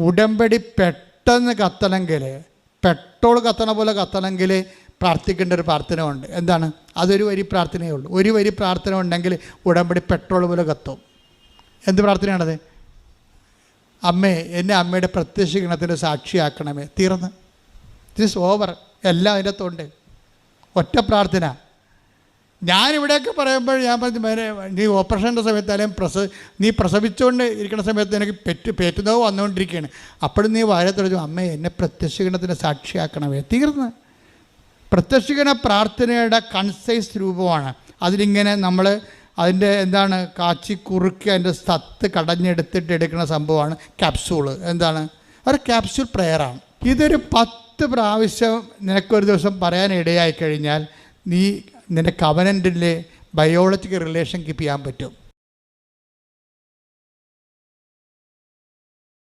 ഉടമ്പടി പെട്ടെന്ന് കത്തണമെങ്കിൽ പെട്രോൾ കത്തണ പോലെ കത്തണമെങ്കിൽ പ്രാർത്ഥിക്കേണ്ട ഒരു പ്രാർത്ഥന ഉണ്ട് എന്താണ്? അതൊരു വരി പ്രാർത്ഥനയേ ഉള്ളൂ. ഒരു വരി പ്രാർത്ഥന ഉണ്ടെങ്കിൽ ഉടമ്പടി പെട്രോൾ പോലെ കത്തും. എന്ത് പ്രാർത്ഥനയാണത്? അമ്മേ എന്നെ അമ്മയുടെ പ്രത്യക്ഷീകരണത്തിന് സാക്ഷിയാക്കണമേ. തീർന്ന്. ദിസ് ഓവർ എല്ലാം അതിന്റെ തൊണ്ട് ഒറ്റ പ്രാർത്ഥന. ഞാനിവിടെയൊക്കെ പറയുമ്പോൾ ഞാൻ പറഞ്ഞു "മോനെ, നീ ഓപ്പറേഷന്റെ സമയത്ത് അല്ലെങ്കിൽ പ്രസ നീ പ്രസവിച്ചുകൊണ്ട് ഇരിക്കുന്ന സമയത്ത് എനിക്ക് പെറ്റ് പേറ്റുന്നോ വന്നുകൊണ്ടിരിക്കുകയാണ്. അപ്പോഴും നീ വാരെ തുടച്ചു അമ്മ എന്നെ പ്രത്യക്ഷീകരണത്തിന് സാക്ഷിയാക്കണമേ. തീർന്ന്. പ്രത്യക്ഷീകരണ പ്രാർത്ഥനയുടെ കൺസൈസ് രൂപമാണ്. അതിലിങ്ങനെ നമ്മൾ അതിന്റെ എന്താണ് കാച്ചി കുറുക്കി അതിന്റെ സത്ത് കടഞ്ഞെടുത്തിട്ട് എടുക്കുന്ന സംഭവമാണ് ക്യാപ്സൂൾ എന്താണ്? ഒരു ക്യാപ്സൂൾ പ്രെയറാണ് ഇതൊരു പത്ത് പ്രാവശ്യം നിനക്കൊരു ദിവസം പറയാൻ ഇടയായി കഴിഞ്ഞാൽ നീ നിന്റെ കവനന്റിലെ ബയോളജിക്കൽ റിലേഷൻ കീപ്പ് ചെയ്യാൻ പറ്റും.